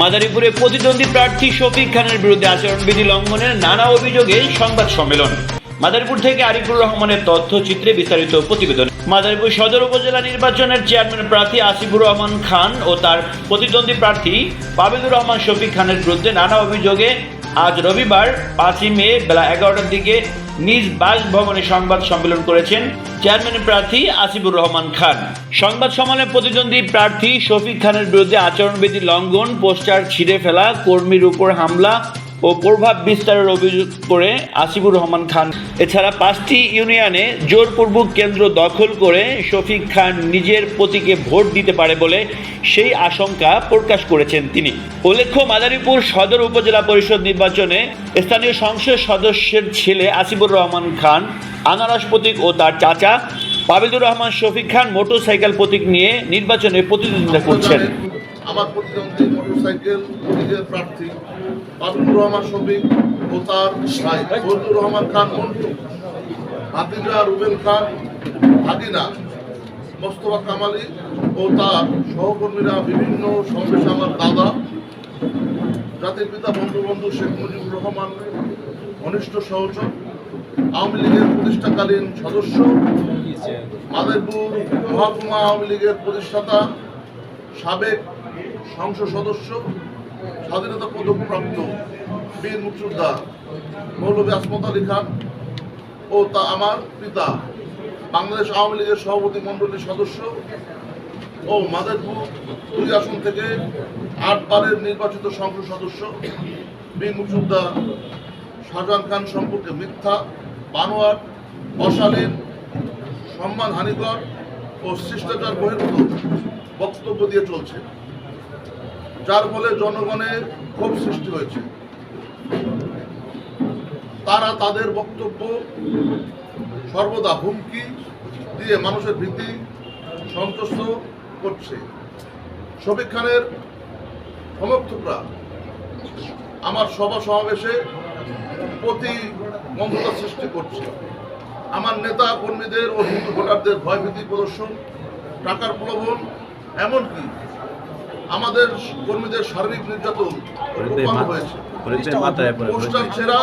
মাদারীপুরে প্রতিদ্বন্দ্বী প্রার্থী শফিক খানের বিরুদ্ধে আচরণবিধি লঙ্ঘনের নানা অভিযোগে সংবাদ সম্মেলন। মাদারীপুর থেকে আরিফুর রহমানের তথ্যচিত্রে বিস্তারিত প্রতিবেদন। মাদারীপুর সদর উপজেলা নির্বাচনের চেয়ারম্যান প্রার্থী আসিফুর রহমান খান ও তার প্রতিদ্বন্দ্বী প্রার্থী পাবিদুর রহমান শফিক খানের বিরুদ্ধে নানা অভিযোগে আজ রবিবার পাঁচই মে বেলা এগারোটার দিকে নিজ বাসভবনে সংবাদ সম্মেলন করেছেন চেয়ারম্যান প্রার্থী আসিফুর রহমান খান। সংবাদ সম্মেলনে প্রতিদ্বন্দ্বী প্রার্থী শফিক খানের বিরুদ্ধে আচরণবিধি লঙ্ঘন, পোস্টার ছিঁড়ে ফেলা, কর্মীর উপর হামলা ও প্রভাব বিস্তারের অভিযোগ করে আসিফুর রহমান খান। এছাড়া পাঁচটি ইউনিয়নে জোরপূর্বক কেন্দ্র দখল করে শফিক খান নিজের প্রতীকে ভোট দিতে পারে বলে সেই আশঙ্কা প্রকাশ করেছেন তিনি। উল্লেখ্য, মাদারীপুর সদর উপজেলা পরিষদ নির্বাচনে স্থানীয় সংসদ সদস্যের ছেলে আসিফুর রহমান খান, আনারস প্রতীক ও তার চাচা পাবিদুর রহমান শফিক খান মোটরসাইকেল প্রতীক নিয়ে নির্বাচনে প্রতিদ্বন্দ্বিতা করছেন। আমার প্রতিদ্বন্দ্বী মোটরসাইকেল নিজের প্রার্থী পাবুল রহমান শফিক ও তার ভাই ফজলুর রহমান খান মন্টু হাতিজা রুবেল খান হাদিনা মোস্তফা কামালি ও তার সহকর্মীরা বিভিন্ন সমাবেশে আমার দাদা, জাতির পিতা বন্ধুবন্ধু শেখ মুজিবুর রহমান, ঘনিষ্ঠ সহচর, আওয়ামী লীগের প্রতিষ্ঠাকালীন সদস্য, মাদারপুর মহকুমা আওয়ামী লীগের প্রতিষ্ঠাতা, সাবেক সংসদ সদস্য, স্বাধীনতা পদকপ্রাপ্ত বীর মুক্তিযোদ্ধা মৌলভী আসমত আলী খান ও তা আমার পিতা বাংলাদেশ আওয়ামী লীগের সভাপতি মণ্ডলীর সদস্য ও মাদারপুর দুই আসন থেকে আটবারের নির্বাচিত সংসদ সদস্য বীর মুক্তিযোদ্ধা শাহজাহান খান সম্পর্কে মিথ্যা বানোয়ার অশালীন সম্মান হানিকর ও শিষ্টাচার বহির্ভূত বক্তব্য দিয়ে চলছে। যার ফলে জনগণের ক্ষোভ সৃষ্টি হয়েছে। তারা তাদের বক্তব্য সর্বদা হুমকি দিয়ে মানুষের ভীতি সন্তুষ্ট করছে। শফিক খানের সমর্থকরা আমার সভা সমাবেশে প্রতি প্রতিবন্ধকতা সৃষ্টি করছে। আমার নেতা কর্মীদের ও হিন্দু ভোটারদের ভয়ভীতি প্রদর্শন, টাকার প্রলোভন, এমনকি আমাদের কর্মীদের শারীরিক নির্যাতন হয়েছে। পোস্টার ছেঁড়া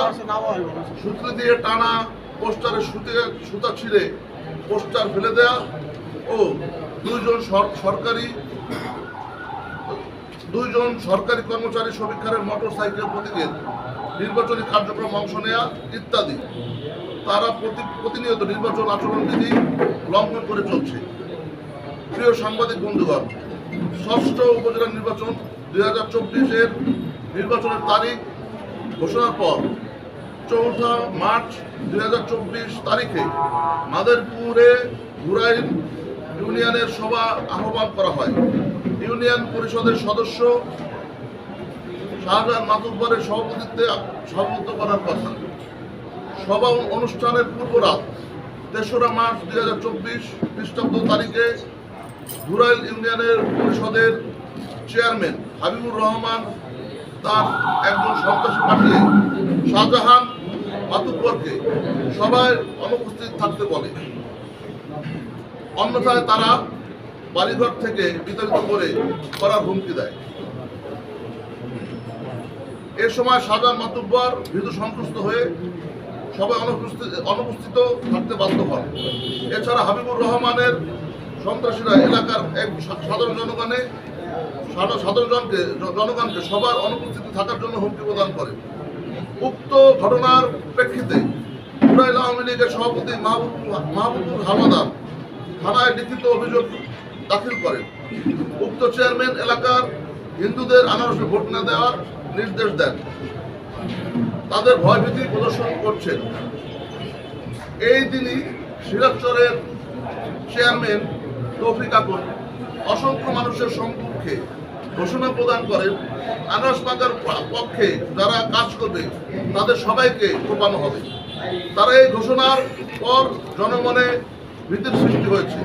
সুতলি দিয়ে টানা পোস্টারে সুতে সুতা ছিঁড়ে পোস্টার ফেলে দেয়া ও দুইজন সরকারি দুইজন সরকারি কর্মচারী সমীক্ষারের মোটর সাইকেল প্রতীকের নির্বাচনী কার্যক্রম অংশ নেয়া ইত্যাদি। তারা প্রতি প্রতিনিয়ত নির্বাচন আচরণবিধি লঙ্ঘন করে চলছে। প্রিয় সাংবাদিক বন্ধুগণ ষষ্ঠ উপজেলা নির্বাচন দুই হাজার চব্বিশের নির্বাচনের তারিখ ঘোষণার পর চৌঠা মার্চ দুই হাজার চব্বিশ তারিখে মাদারপুরে ঘুরাইল ইউনিয়নের সভা আহ্বান করা হয়। ইউনিয়ন পরিষদের সদস্য শাহজাহান মাতুব্বরের সভাপতিত্বে সভাপতিত্ব করার কথা। সভা অনুষ্ঠানের পূর্ব রাত তেসরা মার্চ দুই হাজার চব্বিশ খ্রিস্টাব্দ তারিখে ঘুরাইল ইউনিয়নের পরিষদের চেয়ারম্যান হাবিবুর রহমান, তার একজন সন্ত্রাসী পাঠিয়ে শাহজাহান মাতুব্বরকে সবাই অনুপস্থিত থাকতে বলে। অন্যথায় তারা বাড়িঘর থেকে বিতাড়িত করে করার হুমকি দেয়। এ সময় শাহজাহান মাতুব্বর ভীতু সন্তুষ্ট হয়ে সবাই অনুপস্থিত অনুপস্থিত থাকতে বাধ্য হন। এছাড়া হাবিবুর রহমানের সন্ত্রাসীরা এলাকার এক সাধারণ জনগণে সাধা- সাধারণ জনকে জনগণকে সবার অনুপস্থিতি থাকার জন্য হুমকি প্রদান করে। উক্ত ঘটনার প্রেক্ষিতে উড়াইল আওয়ামী লীগের সভাপতি মাহবুব মাহবুবুর হামাদার থানায় লিখিত অভিযোগ দাখিল করেন। উক্ত চেয়ারম্যান এলাকার হিন্দুদের আনারসে ভোট না দেওয়ার নির্দেশ দেন। তাদের ভয়ভীতি প্রদর্শন করছেন। এই দিনই সিরাজচরের চেয়ারম্যান তৌফিক আকন অসংখ্য মানুষের সম্মুখে ঘোষণা প্রদান করেন আনারস পাকার পক্ষে যারা কাজ করবে, তাদের সবাইকে কোপানো হবে। তারা এই ঘোষণার পর জনমনে ভীতির সৃষ্টি হয়েছে।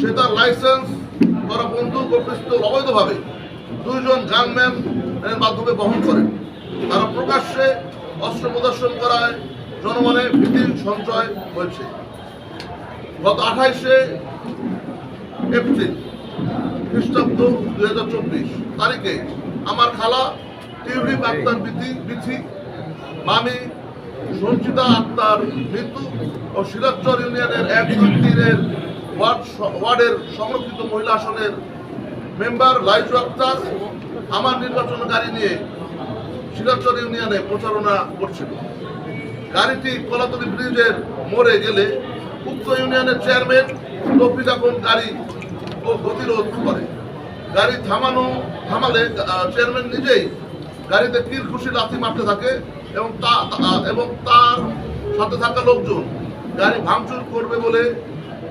সে তার লাইসেন্স করা বন্দুক ও পিস্তল অবৈধভাবে দুইজন গানম্যান এর মাধ্যমে বহন করেন। তারা প্রকাশ্যে অস্ত্র প্রদর্শন করায় জনমনে ভীতির সঞ্চয় হয়েছে। গত আঠাইশে এপ্রিল, খ্রিস্টাব্দ দুই হাজার চব্বিশ তারিখে আমার খালা, টিউলিপ আক্তার বিথি বিথি মামি, সঞ্চিতা আক্তার মৃত্যু ও সিরাজচর ইউনিয়নের এক তিনের ওয়ার্ড ওয়ার্ডের সংরক্ষিত মহিলা আসনের মেম্বার লাইজু আক্তার আমার নির্বাচন গাড়ি নিয়ে সিরাজচর ইউনিয়নে প্রচারণা করছিল। গাড়িটি কলাতলি ব্রিজের মোড়ে গেলে উক্ত ইউনিয়নের চেয়ারম্যান তফিক আপন গাড়ি ও গতিরোধ করে। গাড়ি থামানো, থামালে চেয়ারম্যান নিজেই গাড়িতে তীর খুশি লাথি মারতে থাকে এবং তা এবং তার সাথে থাকা লোকজন গাড়ি ভাঙচুর করবে বলে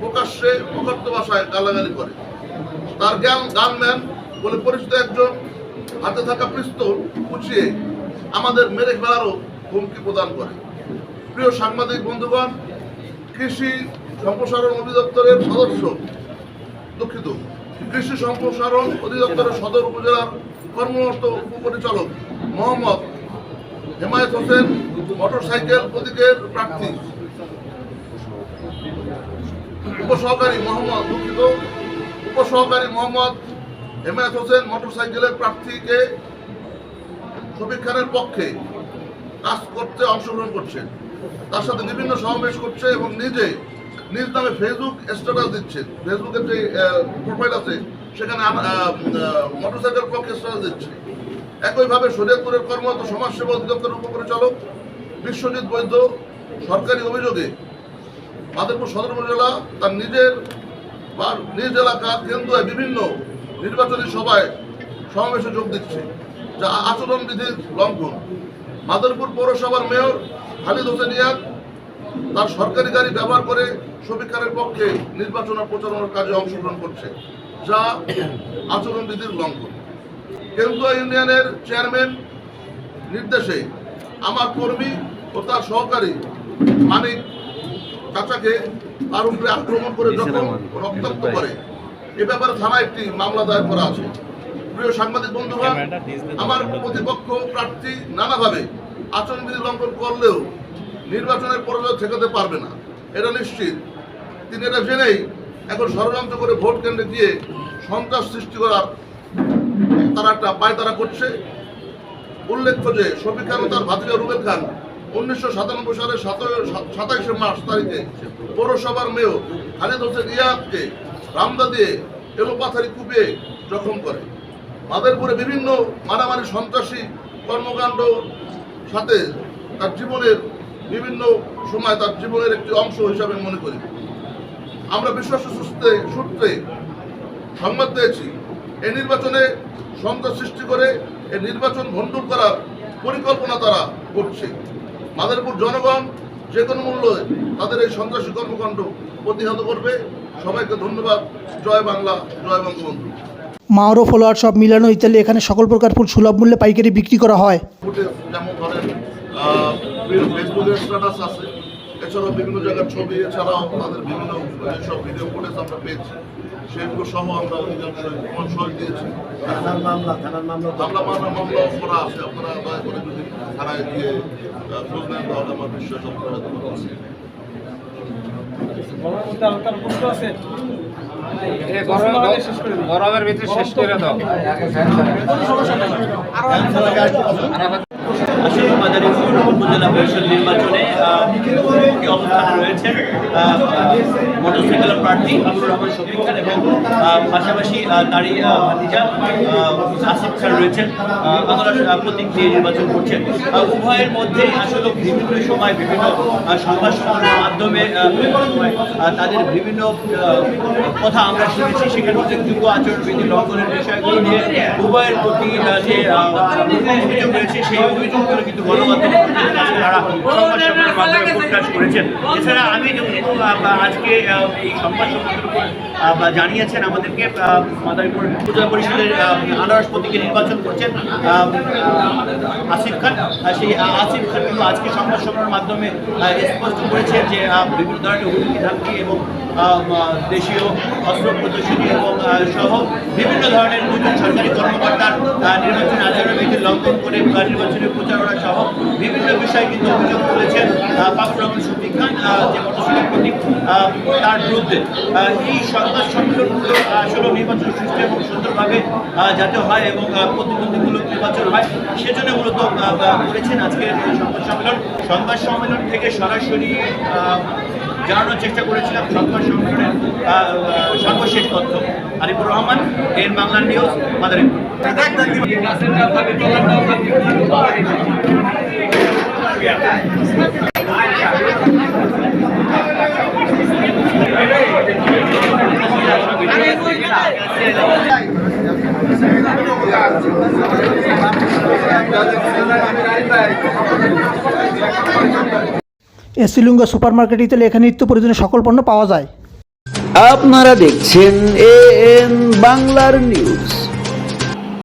প্রকাশ্যে প্রকট ভাষায় গালাগালি করে। তার জ্ঞান গানম্যান বলে পরিচিত একজন হাতে থাকা পিস্তল কুচিয়ে আমাদের মেরে ফেলারও হুমকি প্রদান করে। প্রিয় সাংবাদিক, বন্ধুগণ কৃষি সম্প্রসারণ অধিদপ্তরের সদস্য, দুঃখিত। কৃষি সম্প্রসারণ অধিদপ্তরের সদর উপজেলার কর্মরত উপপরিচালক মোহাম্মদ হেমায়ত হোসেন মোটরসাইকেল প্রতীকের প্রার্থী। উপসহকারী মোহাম্মদ, দুঃখিত। উপসহকারী মোহাম্মদ হেমায়ত হোসেন মোটরসাইকেলের প্রার্থীকে শফিক পক্ষে কাজ করতে অংশগ্রহণ করছে তার সাথে বিভিন্ন সমাবেশ করছে এবং নিজে নিজ নামে ফেসবুক স্ট্যাটাস দিচ্ছে। ফেসবুকের যে প্রোফাইল আছে, সেখানে মোটরসাইকেল পক্ষে স্ট্যাটাস দিচ্ছে। একইভাবে শরীয়তপুরের কর্মরত সমাজসেবা অধিদপ্তরের উপপরিচালক বিশ্বজিৎ বৈদ্য সরকারি অভিযোগে মাদারপুর সদর উপজেলা তার নিজের বা নিজ এলাকার কেন্দ্রে বিভিন্ন নির্বাচনী সভায় সমাবেশে যোগ দিচ্ছে, যা আচরণবিধির লঙ্ঘন। মাদারপুর পৌরসভার মেয়র খালিদ হোসেন ইয়াদ তার সরকারি গাড়ি ব্যবহার করে খানের পক্ষে নির্বাচন ও প্রচারণার কাজে অংশগ্রহণ করছে যা আচরণবিধির লঙ্ঘন। কেন্দ্রীয় ইউনিয়নের চেয়ারম্যান নির্দেশে আমার কর্মী ও তার সহকারী মানিক চাচাকে তার উপরে আক্রমণ করে যখন রক্তাক্ত করে এ ব্যাপারে থানায় একটি মামলা দায়ের করা আছে। প্রিয় সাংবাদিক বন্ধুগণ আমার প্রতিপক্ষ প্রার্থী নানাভাবে আচরণবিধি লঙ্ঘন করলেও নির্বাচনের পরাজয় ঠেকাতে পারবে না। এটা নিশ্চিত। তিনি এটা জেনেই এখন ষড়যন্ত্র করে ভোট কেন্দ্রে গিয়ে সন্ত্রাস সৃষ্টি করার তারা একটা পায় তারা করছে। উল্লেখ্য যে শফিক খান ও তার ভাতিজা রুবেল খান উনিশশো সাতানব্বই সালের সাতাইশে মার্চ তারিখে পৌরসভার মেয়র খালিদ হোসেন ইয়াদকে রামদা দিয়ে এলোপাথারি কুপিয়ে জখম করে। মাদারপুরে বিভিন্ন মারামারি, সন্ত্রাসী কর্মকাণ্ড সাথে তার জীবনের বিভিন্ন সময় তার জীবনের একটি অংশ হিসাবে মনে করি। আমরা বিশ্বাস সূত্রে সূত্রে সংবাদ পেয়েছি এই নির্বাচনে সন্ত্রাস সৃষ্টি করে এই নির্বাচন ভণ্ডুর করার পরিকল্পনা তারা করছে। মাদারীপুর জনগণ যে কোনো মূল্যে তাদের এই সন্ত্রাসী কর্মকাণ্ড প্রতিহত করবে। সবাইকে ধন্যবাদ। জয় বাংলা, জয় বঙ্গবন্ধু। মাওরো ফলোয়ার সব মিলানো ইত্যাদি এখানে সকল প্রকার ফুল সুলভ মূল্যে পাইকারি বিক্রি করা হয়। আছে এছাড়াও বিভিন্ন জায়গার ছবি এছাড়াও তাদের বিভিন্ন সব ভিডিও ফুটেজ আমরা পেয়েছি সেগুলো সহ আমরা থানার থানার আছে আপনারা বিশ্বাস পাচ্ছেন গরমের ভিতরে শেষ করে দাও। আসলে মাদারীপুর উপজেলা পরিষদ নির্বাচনে অবস্থানে রয়েছেন আহ, মোটরসাইকেল প্রার্থী আবুর রহমান শফিক খান এবং পাশাপাশি তারই ভাতিজা আসিফ খান রয়েছেন। ওনারা প্রতীক দিয়ে নির্বাচন করছেন। উভয়ের মধ্যে আসলে বিভিন্ন সময় বিভিন্ন সংবাদ সম্মেলনের মাধ্যমে তাদের বিভিন্ন কথা আমরা শুনেছি। সেখানে উল্লেখযোগ্য আচরণবিধি লঙ্ঘনের বিষয়গুলো নিয়ে উভয়ের প্রতি যে অভিযোগ রয়েছে সেই অভিযোগগুলো কিন্তু গণমাধ্যমে প্রকাশ করেছেন। এছাড়া আমি আজকে এই সংবাদ সম্মেলনের জানিয়েছেন আমাদেরকে মাদারীপুর উপজেলা পরিষদের আনারস প্রতীকে নির্বাচন করছেন আসিফ খান। সেই আসিফ খান কিন্তু আজকে সংবাদ সম্মেলনের মাধ্যমে স্পষ্ট করেছেন যে বিভিন্ন ধরনের হুমকি ধামকি এবং দেশীয় অস্ত্র প্রদর্শনী এবং সহ বিভিন্ন ধরনের সরকারি কর্মকর্তার নির্বাচনী লঙ্ঘন করে নির্বাচনী প্রচারণা সহ বিভিন্ন বিষয়ে কিন্তু অভিযোগ তুলেছেন বাবুর রহমান খান যে মোটরসাইকেল প্রতীক তার বিরুদ্ধে। এই সংবাদ সম্মেলনগুলো আসলে নির্বাচন সুষ্ঠু এবং সুন্দরভাবে যাতে হয় এবং আহ, প্রতিবন্ধীমূলক নির্বাচন হয় সেজন্য মূলত করেছেন আজকের সংবাদ সম্মেলন। সংবাদ সম্মেলন থেকে সরাসরি জানানোর চেষ্টা করেছিলাম সংবাদ আহ, সর্বশেষ তথ্য। আরিফুর রহমান এর বাংলা নিউজ মাদারীপুর। এসিলুঙ্গা সুপার মার্কেট ইতালি এখানে নিত্য প্রয়োজনীয় সকল পণ্য পাওয়া যায়। আপনারা দেখছেন এ এন বাংলার নিউজ